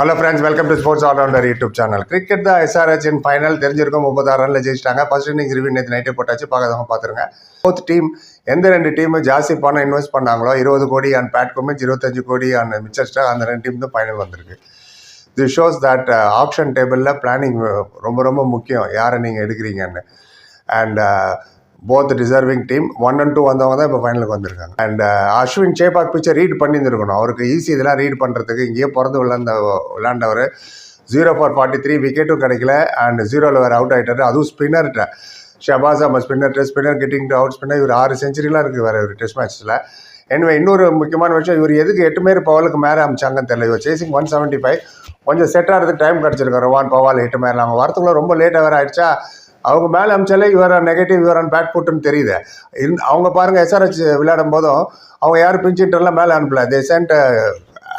Hello friends welcome to sports allrounder YouTube channel cricket தான் SRH in final தெரிஞ்சிருக்கும். முப்பத்தாறு ரனில் ஜெயிச்சிட்டாங்க. ஃபர்ஸ்ட் இன்னிங்ஸ் ரிவ்யூ நேற்று நைட்டே போட்டாச்சு. பார்க்காதவங்க பார்த்துருங்க. ஃபோர்த் டீம் எந்த ரெண்டு டீம் ஜாஸ்தி பணம் இன்வெஸ்ட் பண்ணாங்களோ இருபது கோடி அண்ட் பேட் குமின்ஸ் இருபத்தஞ்சு கோடி அண்ட் மிச்சஸ்டா அந்த ரெண்டு டீம் தான் ஃபைனல் வந்திருக்கு. தி ஷோஸ் தட் ஆப்ஷன் டேபிளில் பிளானிங் ரொம்ப ரொம்ப முக்கியம். யாரை நீங்கள் எடுக்கிறீங்கன்னு. And both deserving team one and two வந்தவங்க தான் இப்போ ஃபைனலுக்கு வந்திருக்காங்க. அண்ட் அஸ்வின் uh, சேபாக் பிச்சை ரீட் பண்ணியிருந்துருக்கணும். அவருக்கு ஈஸி இதெல்லாம் ரீட் பண்ணுறதுக்கு இங்கேயே பிறந்து விளாண்ட விளாண்டவர் ஜீரோ ஃபார் ஃபார்ட்டி த்ரீ விக்கெட்டும் கிடைக்கல. அண்ட் ஜீரோவில் வேறு அவுட் ஆகிட்டாரு அதுவும் ஸ்பின்னர்கிட்ட Shahbaz Ahmed spinner spinner getting to out spinner இவர் ஆறு செஞ்சுரிலாம் இருக்குது வேறு ஒரு டெஸ்ட் மேட்ச்சில் எனவே இன்னொரு முக்கியமான விஷயம் இவர் எதுக்கு எட்டு மேர் பவலுக்கு மேலே அமிச்சாங்கன்னு தெரியல. இவர் சேசிங் ஒன் செவன்ட்டி ஃபைவ் கொஞ்சம் செட் ஆகிறதுக்கு டைம் கிடச்சிருக்கு. ரவான் பவால் எட்டு மேர் அவங்க வரத்துக்குள்ள ரொம்ப லேட்டாக வேறு ஆயிடுச்சா? அவங்க மேலே அமிச்சாலே இவர் நெகட்டிவ் இவர் பேட் புட்டுன்னு தெரியுது. இந் அவங்க பாருங்கள் எஸ்ஆர்ஹெச் விளையாடும் போதும் அவங்க யாரும் பிஞ்சிட்டர்லாம் மேலே அனுப்பல. They sent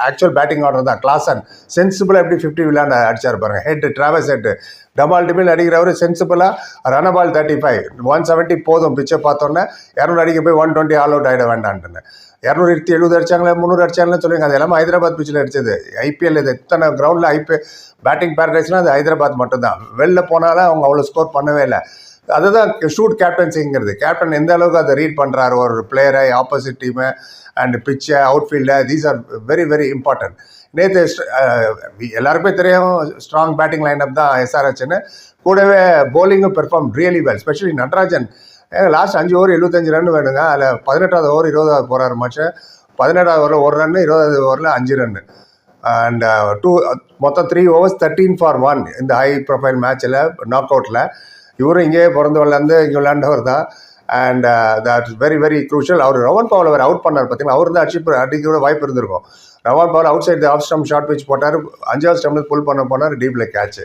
actual batting order தான். கிளாசன் சென்சிபிளாக எப்படி ஃபிஃப்டி விளையாண்டு அடிச்சார் பாருங்க. ஹெட் டிராவல்ஸ் ஹெட்டு டபால் டிமில் அடிக்கிறவர் சென்சிபிளாக ரனபால் தேர்ட்டி ஃபைவ் ஒன் செவன்ட்டி போதும். பிச்சை பார்த்தோன்னே இரநூறு அடிக்க போய் ஒன் டுவெண்ட்டி ஆல் அவுட் ஆகிட வேண்டான்ட்டுன்னு. இரநூறு எழுபது அடிச்சாங்களே முந்நூறு அடிச்சாங்களே சொல்லுங்க. அது எல்லாமே ஹைதராபாத் பிச்சில் அடிச்சது. ஐபிஎல் இது எத்தனை கிரவுண்டில் ஐபிஎல் பேட்டிங் பேரடைஸ்னால் அது ஹைதராபாத் மட்டும்தான். வெளில போனாலும் அவங்க அவ்வளோ ஸ்கோர் பண்ணவே இல்லை. அதுதான் ஷூட் கேப்டன்சிங்கிறது கேப்டன் எந்த அளவுக்கு அதை ரீட் பண்ணுறாரு ஒரு பிளேயரை ஆப்போசிட் டீமை அண்ட் பிச்சை அவுட்ஃபீல்டை these are very very important நேற்று எல்லாருக்குமே தெரியும் ஸ்ட்ராங் பேட்டிங் லைனப் தான் எஸ்ஆர்ஹெச்னு கூடவே போலிங்கும் perform really well specially Natarajan. Last அஞ்சு ஓவர் எழுபத்தஞ்சு ரன் வேணுங்க. அதில் பதினெட்டாவது ஓவர் இருபதாவது போகிறாரு மச்சு பதினெட்டாவது ஓவரில் ஒரு ரன் இருபதாவது ஓவரில் அஞ்சு ரன்னு அண்ட் டூ மொத்தம் three overs thirteen for one இந்த ஹை ப்ரொஃபைல் மேட்ச்சில் நாக் அவுட்டில் இவரும் இங்கேயே பிறந்து வளர்ந்து இங்கே விளையாண்டவர் தான். And that is very very crucial அவர் ரவன் பவல் அவர் அவுட் பண்ணார் பார்த்தீங்கன்னா அவர் தான் அடிச்சு அடிக்க கூட வாய்ப்பு இருந்திருக்கும். Rovman Powell out side of stump short pitch போட்டார். அஞ்சாவது ஸ்டம்ல புல் பண்ண போனார். டீப்பில் catch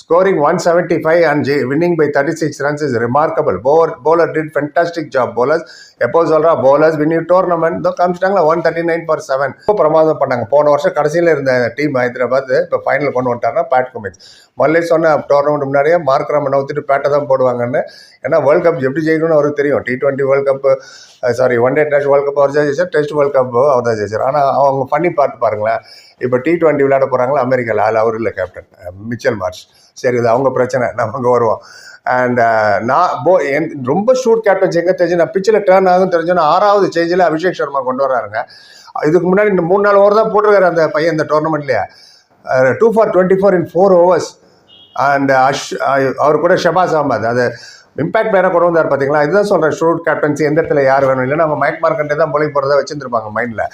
scoring 175 and winning winning by 36 runs is remarkable. Bowler, bowler did fantastic job. Bowlers, எப்போ சொல்கிறா bowlers வின் டோர்னமெண்ட் tournament. இதோ காமிச்சிட்டாங்களா? One thirty nine for seven இப்போ பிரமாதம் பண்ணாங்க. போன வருஷம் கடைசியில் இருந்த டீம் ஹைதராபாத் இப்போ ஃபைனல் கொண்டு வந்துட்டாங்கன்னா பேட் குமின்ஸ் முதல்ல சொன்ன டோர்னமெண்ட் முன்னாடியே மார்க் ரமன் ஊற்றிட்டு பேட்டை தான் போடுவாங்கன்னு. ஏன்னா வேர்ல்ட் கப் எப்படி ஜெயிக்கணும்னு அவருக்கு தெரியும். T twenty world cup sorry one day dash world cup அவர் தான் ஜெயிச்சார் டெஸ்ட் வேர்ல்ட் கப் அவர் தான் ஜெயிச்சார் ஆனால் அவங்க பண்ணி பார்த்து பாருங்களேன். இப்போ டி டுவெண்ட்டி விளையாட போகிறாங்களா அமெரிக்காவில் அதில் அவர் இல்லை கேப்டன் மிச்சல் மார்ச் சரி இது அவங்க பிரச்சனை நம்ம அங்கே வருவோம். அண்ட் uh, நான் போ என் ரொம்ப ஷூட் கேப்டன் எங்கே தெரிஞ்சு நான் பிச்சில் டேர்ன் ஆகும் தெரிஞ்சோன்னா ஆறாவது சேஞ்சில் அபிஷேக் சர்மா கொண்டு வராருங்க இதுக்கு முன்னாடி இந்த மூணு நாலு ஓவர் தான் போட்டிருக்காரு அந்த பையன் இந்த டோர்னமெண்ட்லேயே two for twenty four in four overs and Ash அவர் கூட ஷபாஸ் அஹமத். அது இம்பாக்ட் வேற கொண்டு வந்தார் பார்த்தீங்களா இதுதான் சொல்கிறேன் ஷூட் கேப்டன்சி எந்த இடத்துல யார் வேணும்? இல்லைன்னா அவங்க மைக் மார்க்கண்டே தான் போலிங் போகிறதா வச்சுருந்துருப்பாங்க மைண்டில்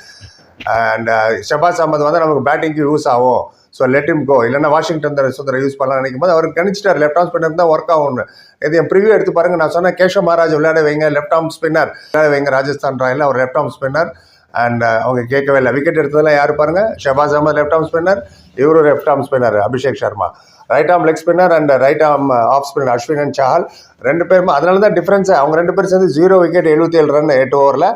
அண்ட் uh, ஷபாஸ் அஹமத் வந்து நமக்கு பேட்டிங்க்கு யூஸ் ஆகும். ஸோ லெட் இம் கோ இல்லைன்னா வாஷிங்டன் தர சுந்தரம் யூஸ் பண்ணலாம் நினைக்கும் போது அவர் கணிச்சிட்டார். லெஃப்ட் ஆர்ம் ஸ்பின்னர் தான் ஒர்க் ஆகும்னு. இது என் ப்ரிவியூ எடுத்து பாருங்க. நான் சொன்னேன் கேஷவ் மகாராஜ் விளையாட வைங்க. லெஃப்ட் ஆர்ம் ஸ்பின்னர் விளையாட வைங்க. ராஜஸ்தான் ராயில் அவர் லெஃப்ட் ஆர்ம் ஸ்பின்னர் அண்ட் அவங்க கேட்கவே இல்லை. விக்கெட் எடுத்ததெல்லாம் யார் பாருங்க? Shahbaz Ahmed left arm spinner இவரும் left arm spinner Abhishek Sharma. Right arm leg spinner and right arm off spinner Ashwin and Chahal ரெண்டு பேருமே அதனால தான் டிஃப்ரென்ஸ் அவங்க ரெண்டு பேரும் சேர்ந்து ஜீரோ விக்கெட் எழுபத்தி ஏழு ரன் எட்டு ஓவரில்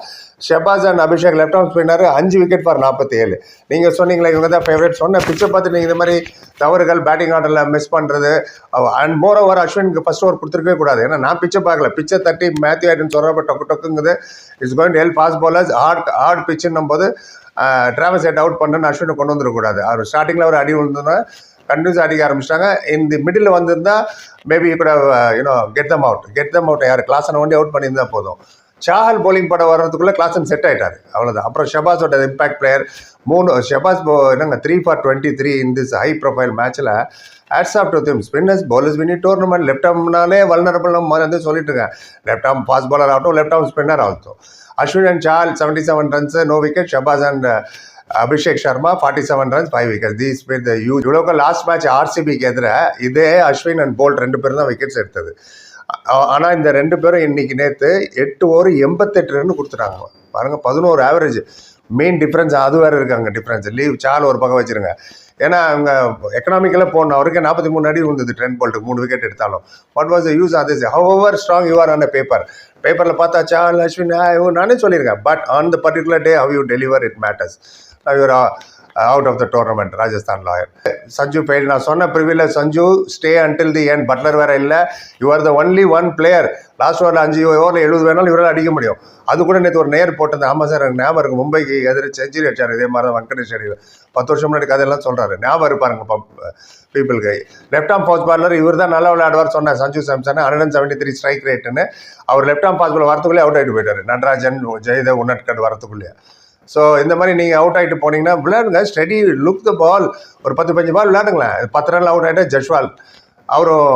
Shahbaz and Abhishek left arm spinner அஞ்சு விக்கெட் ஃபார் நாற்பத்தி ஏழு நீங்கள் சொன்னீங்களே இவங்க தான் ஃபேவரட் சொன்ன பிச்சை பார்த்து நீங்கள் இந்த மாதிரி தவறுகள் பேட்டிங் ஆர்டரில் மிஸ் பண்ணுறது அண்ட் மோர் ஓவர் அஸ்வினுக்கு ஃபஸ்ட் ஓவர் கொடுத்துருக்கவே கூடாது. ஏன்னா நான் பிச்சை பார்க்கல. பிச்சை தட்டி மேத்யூ ஆயிட்டன் சொல்கிறப்ப டொக்கு டொக்குங்குது. It's going help fast bowlers hard hard பிச்சுன்னும் போது டிராவல்ஸ் ஹெட் அவுட் பண்ணுன்னு அஸ்வினை கொண்டு வந்துடக்கூடாது. அவர் ஸ்டார்டிங்கில் ஒரு அடி விழுந்தோன்னா கண்டினியூஸ் அடிக்க ஆரம்பிச்சிட்டாங்க. இந்த மிடில் வந்திருந்தா மேபி கூட you know get them out get them out யார்? கிளாஸனை வண்டி அவுட் பண்ணியிருந்தா போதும். சாஹல் போலிங் பட வர்றதுக்குள்ளே கிளாஸன் செட் ஆகிட்டார் அவ்வளோதான் அப்புறம் ஷபாஸோட இம்பாக்ட் பிளேயர் மூணு ஷபாஸ் போ என்னங்க three for twenty three in this high profile மேட்ச்சில் hats off to them spinners bowlers வினி டோர்னமெண்ட் லெஃப்ட் ஆம்னாலே வல்னரபிள் மாதிரி வந்து சொல்லிட்டு இருக்கேன். லெஃப்ட் ஆம் ஃபாஸ்ட் பாலர் ஆகட்டும் லெஃப்ட் ஆம் ஸ்பின்னர் ஆகட்டும். Ashwin and Chahal seventy seven runs no wicket Shahbaz and Abhishek Sharma forty seven runs five wicket these pair the you இவ்வளோக்கு last match ஆர்சிபிக்கு எதிராக இதே Ashwin and bolt ரெண்டு பேரும் தான் wickets எடுத்தது. ஆனால் இந்த ரெண்டு பேரும் இன்னைக்கு நேற்று எட்டு ஓவர் எண்பத்தெட்டு ரன் கொடுத்துட்டாங்க. பாருங்க பதினோரு ஆவரேஜ் மெயின் டிஃப்ரென்ஸ் அது வேறு இருக்காங்க டிஃப்ரென்ஸ் லீவ் சால் ஒரு பக்கம் வச்சிருங்க. ஏன்னா அவங்க எக்கனாமிக்கலாக போன அவருக்கு நாற்பத்தி மூணு அடி இருந்தது ட்ரெண்ட் போல்ட்டு மூணு விக்கெட் எடுத்தாலும். What was the use of this hour strong you are on paper பேப்பரில் பார்த்தா சால் அஸ்வின் நானே சொல்லியிருக்கேன். But on the particular day how you deliver it matters இவர் out of the tournament Rajasthan lawyer Sanju பெய்டு நான் சொன்ன ப்ரிவியில் Sanju stay until the N Buttler வேற இல்லை. You are the only one player last ஓவரில் அஞ்சு ஓவரில் எழுபது வேணாலும் இவரால் அடிக்க முடியும். அது கூட நேற்று ஒரு நேர் போட்டிருந்தேன் ஆமாம் சார் எனக்கு ஞாபகம் இருக்குது மும்பைக்கு எதிர செஞ்சுரி அடிச்சார். இதே மாதிரி தான் வெங்கடேஷ் அடியில் பத்து வருஷம் முன்னாடி கதையெல்லாம் சொல்கிறாரு ஞாபகம் இருப்பாருங்க பீப்புளுக்கு லெஃப்ட் ஆம் பாஸ் பாலர் இவர் தான் நல்லா விளையாடுவார் சொன்னார் Sanju Samson hundred and seventy three strike ரேட்டுன்னு அவர் லெஃப்ட் ஆம் பாஸ் பாலர் வரத்துக்குள்ளே அவுட் ஆகிட்டு போயிட்டார். நடராஜன் ஜெயதேவ் உன்னட்கட் வரத்துக்குள்ளேயே. ஸோ இந்த மாதிரி நீங்கள் அவுட் ஆகிட்டு போனீங்கன்னா விளையாடுங்க. ஸ்டடி லுக் த பால் ஒரு பத்து பஞ்சு பால் விளையாடுங்களேன். பத்து ரன் அவுட் ஆகிட்டு ஜஷ்வால் அவரும்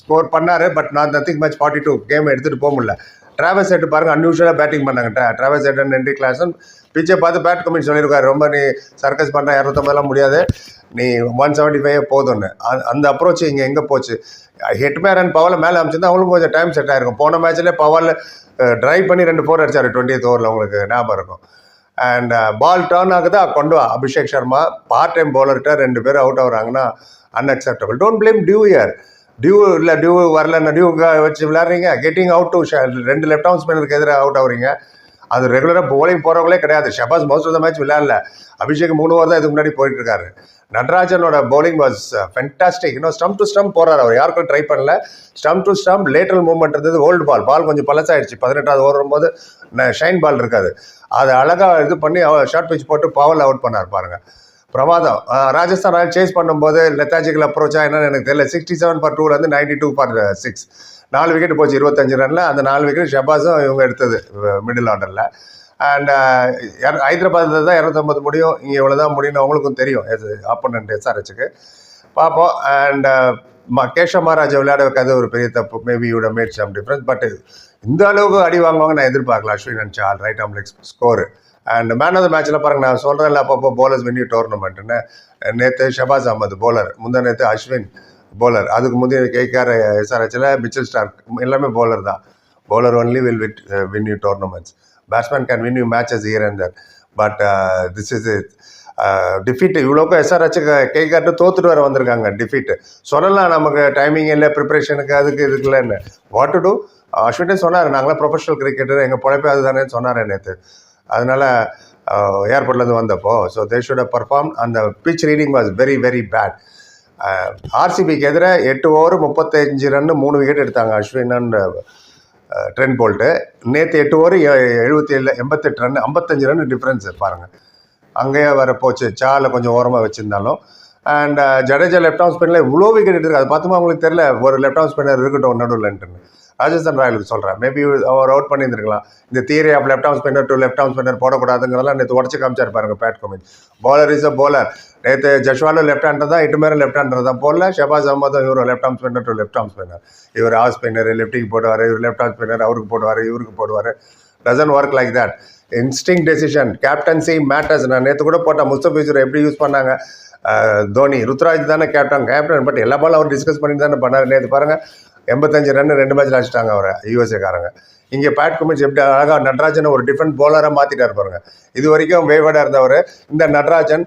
ஸ்கோர் பண்ணார் பட் நான் nothing match forty two game எடுத்துகிட்டு போக முடியல. டிராவல்ஸ் செட் பாருங்க அன்யூஷுவலாக பேட்டிங் பண்ணாங்க. Travis Head and entry Klaasen பிச்சை பார்த்து பேட் கமிட்டி சொல்லியிருக்காரு. ரொம்ப நீ சர்க்கஸ் பண்ண இரநூத்தம்பதுலாம் முடியாது. நீ ஒன் செவன்ட்டி ஃபைவ் போதும்னு அந்த அப்ரோச் இங்கே எங்கே போச்சு? ஹெட்மேர் அண்ட் பவரில் மேலே அமைச்சிருந்தா அவங்களுக்கும் கொஞ்சம் டைம் செட் ஆயிருக்கும். போன மேட்ச்லேயே பவரில் ட்ரைவ் பண்ணி ரெண்டு ஃபோர் அடிச்சார். டுவெண்ட்டி ஓவரில் உங்களுக்கு ஞாபகம் இருக்கும். அண்ட் பால் டர்ன் ஆகுதா? கொண்டு வா. அபிஷேக் சர்மா பார்ட் டைம் பவுலர்கிட்ட ரெண்டு பேர் அவுட் ஆகுறாங்கன்னா unacceptable don't blame dew year dew இல்லை டியூ வரலன்னா டியூ வச்சு விளையாடுறீங்க. கெட்டிங் அவுட் டு ரெண்டு லெஃப்ட் ஹவுன் ஸ்பின்னருக்கு எதிராக அவுட் ஆகுறீங்க. அது ரெகுலராக போலிங் போகிறவங்களே கிடையாது. Shahbaz most of the match விளையாடல. அபிஷேக் மூணு ஓவர் தான் இதுக்கு முன்னாடி போயிட்டு இருக்காரு நடராஜனோட bowling வாஸ் ஃபென்டாஸ்டிக் uh, இன்னும் ஸ்டம் டு ஸ்டம் போறாரு அவர். யாருக்கும் ட்ரை பண்ணல. Stump to stump lateral movement இருந்தது ஓல்டு பால் பால் கொஞ்சம் பழசாயிடுச்சு. பதினெட்டாவது ஓவர் வரும்போது ஷைன் பால் இருக்காது. அதை அழகாக இது பண்ணி ஷார்ட் பிச் போட்டு பவல் அவுட் பண்ணார் பாருங்க. பிரமாதம். ராஜஸ்தான் ராயல் சேஸ் பண்ணும்போது லெத்தாஜிக்கல் அப்ரோச்சா என்னன்னு எனக்கு தெரியல. சிக்ஸ்டி செவன் ஃபார் டூலேருந்து நைன்டி டூ ஃபார் சிக்ஸ் நாலு விக்கெட் போச்சு இருபத்தஞ்சு ரனில். அந்த நாலு விக்கெட் ஷபாஸும் இவங்க எடுத்தது மிடில் ஆர்டரில் uh, அண்ட் ஹைதராபாத்தில் தான் இரநூத்தம்பது முடியும். இங்கே இவ்வளோ தான் முடியும்னு அவங்களுக்கும் தெரியும். ஆப்போனண்ட் எஸ்ஆர்ஹெச்சுக்கு பார்ப்போம். அண்ட் uh, கேஷவ் மகாராஜை விளையாட வைக்காத ஒரு பெரிய தப்பு. Maybe you'd made some difference but இந்த அளவுக்கு அடி வாங்குவாங்க நான் எதிர்பார்க்கல. Ashwin and Chahal right arm leg score and man of the மேட்ச்சில் பாருங்கள் நான் சொல்கிறேன்ல அப்பப்போ போலர்ஸ் வின்யூ டோர்னமெண்ட்டுன்னு நேற்று ஷபாஸ் அஹமது போலர் முந்தா நேற்று அஸ்வின். போலர் அதுக்கு முந்தைய கேகேஆர் எஸ்ஆர்ஹெச்சில் மிச்சல் ஸ்டார்க் எல்லாமே போலர் தான். Bowler only will with win you tournaments batsman can win you matches year and that but this is it defeat இவ்வளோக்கும் SRH கேட்காட்டு தோத்துட்டு வர வந்திருக்காங்க. டிஃபீட்டு சொல்லலாம் நமக்கு டைமிங் இல்லை ப்ரிப்பரேஷனுக்கு அதுக்கு இதுக்கு இல்லைன்னு. வாட் டு டூ அஸ்வினே சொன்னார் நாங்களாம் ப்ரொஃபஷனல் கிரிக்கெட்டர் எங்கள் பொழைப்பே அதுதானே சொன்னார் நேற்று அதனால் ஏர்போர்ட்லேருந்து uh, வந்தப்போ ஸோ தே ஷுட் பர்ஃபார்ம் அந்த pitch reading was very very bad ஆர்சிபிக்கு எதிராக எட்டு ஓவர் முப்பத்தஞ்சு ரன்னு மூணு விக்கெட் எடுத்தாங்க அஸ்வின் அண்ட் ட்ரெண்ட் போல்ட்டு. நேற்று எட்டு ஓவர் எழுபத்தி ஏழு எண்பத்தெட்டு ரன் ஐம்பத்தஞ்சு ரன் டிஃப்ரென்ஸ் பாருங்கள் அங்கேயே வர போச்சு சாலில் கொஞ்சம் ஓரமாக வச்சுருந்தாலும். அண்ட் ஜடேஜா லெஃப்ட் ஆஃப் ஸ்பின்னில் இவ்வளோ விக்கெட் எடுத்துருக்கு அது பார்த்துமா அவங்களுக்கு தெரியல? ஒரு லெஃப்ட் ஆஃப் ஸ்பின்னர் இருக்கட்டும் நடுவில்ன்ட்டுன்னு ராஜஸ்தான் ராயலுக்கு சொல்கிறேன் மேபி அவர் அவுட் பண்ணியிருந்திருக்கலாம். இந்த theory of left arm spinner to left arm spinner போடக்கூடாதுங்கிறதெல்லாம் நேற்று உடச்சு காமிச்சார் பாருங்க bad coming bowler is a bowler. நேற்று ஜஷ்வாலும் லெஃப்ட் ஹேண்டர் தான் எட்டு லெஃப்ட் ஹேண்டர் தான் போடல. ஷபாஸ் அஹமதும் இவர் left arm spinner to left arm spinner இவர் ஆஃப் ஸ்பின்னர் லெஃப்டிக்கு போடுவார் இவர் லெஃப்ட் ஆம் ஸ்பின்னர் அவருக்கு போடுவார் இவருக்கு போடுவார். Doesn't work like that instinct decision captaincy matters நான் நேற்று கூட போட்டேன் முஸ்தபிசூர் எப்படி யூஸ் பண்ணாங்க? தோனி ருத்ராஜ் தானே கேப்டன் கேப்டன் பட் எல்லா பாலும் அவர் டிஸ்கஸ் பண்ணி தானே பண்ணார். நேற்று பாருங்கள் எண்பத்தஞ்சு ரன் ரெண்டு மேட்ச்சில் அடிச்சிட்டாங்க அவரை யூஎஸ்ஏக்காரங்க இங்கே பேட் குமிட்ஸ் எப்படி அழகாக நடராஜனை ஒரு டிஃப்ரெண்ட் போலராக மாற்றிட்டார் பாருங்க. இது வரைக்கும் வேவர்டாக இருந்தவர். இந்த நடராஜன்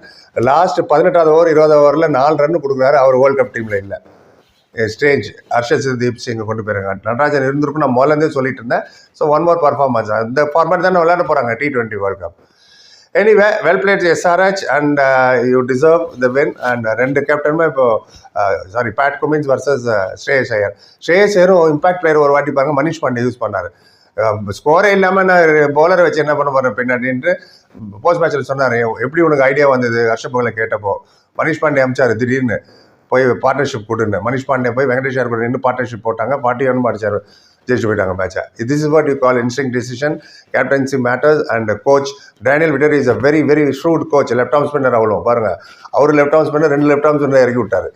லாஸ்ட் பதினெட்டாவது ஓவர் இருபதாவது ஓவரில் நாலு ரன் கொடுக்குறாரு. அவர் வேர்ல்டு கப் டீமில் இல்லை. ஸ்டேஜ் ஹர்ஷத் தீப் சிங் கொண்டு போயிருங்க நடராஜன் இருந்திருக்கும் நான் முதலேருந்தே சொல்லிட்டு இருந்தேன். ஸோ ஒன் மோர் பர்ஃபார்மன்ஸ் இந்த ஃபார்மேட் தானே விளையாட போகிறாங்க T twenty world cup anyway well played SRH and you deserve the win and ரெண்டு கேப்டனுமே இப்போ sorry Pat Cummins versus Shreyas Iyer Shreyas ஐயரும் impact player ஒரு வாட்டி பாருங்க மனிஷ் பாண்டே யூஸ் பண்ணார். ஸ்கோரே இல்லாமல் நான் பவுலரை வச்சு என்ன பண்ண போகிறேன் பின்னாடின்ட்டு போஸ்ட் மேட்ச்சில் சொன்னார். எப்படி உனக்கு ஐடியா வந்தது? அர்ஷப்பகளை கேட்டப்போ மனிஷ் பாண்டே அமிச்சார் திடீர்னு. போய் பார்ட்னர்ஷிப் கொடுன்னு. மனிஷ் பாண்டே போய் வெங்கடேஷ் கூட நின்று பார்ட்னர்ஷிப் போட்டாங்க. பார்ட்டி ஒன்று அடிச்சார். ஜெயிச்சு போயிட்டாங்க மேட்சை this is what you call instinct decision captaincy matters and coach Daniel Vettori is a very very shrewd coach left arm spinner அவ்வளோ பாருங்க. அவர் லெஃப்ட் ஆம் ஸ்பின்னர் ரெண்டு லெஃப்ட் ஆம் ஸ்பின்னர் இறக்கி விட்டாரு.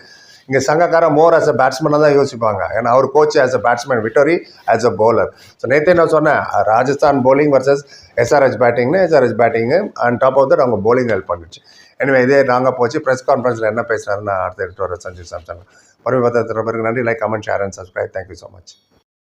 இங்கே சங்கக்கார மோர் ஆஸ் அ பேட்ஸ்மேனாக தான் யோசிப்பாங்க. ஏன்னா அவர் coach as a batsman Vettori as a bowler so நேற்று நான் சொன்னேன் ராஜஸ்தான் பவுலிங் வர்சஸ் எஸ்ஆர்ஹெச் பேட்டிங்னு எஸ்ஆர்ஹெச் பேட்டிங்கு அண்ட் டாப் ஆஃப் தட் அவங்க பவுலிங் ஹெல்ப் பண்ணுச்சு. எனவே இதே நாங்கள் போச்சு ப்ரெஸ் கான்ஃபரன்ஸில் என்ன பேசுகிறாருன்னு நான் அடுத்த எடுத்து வர சஞ்சீவ் சாம்சன். பரவி பார்த்த நன்றி. Like comment share and subscribe thank you so much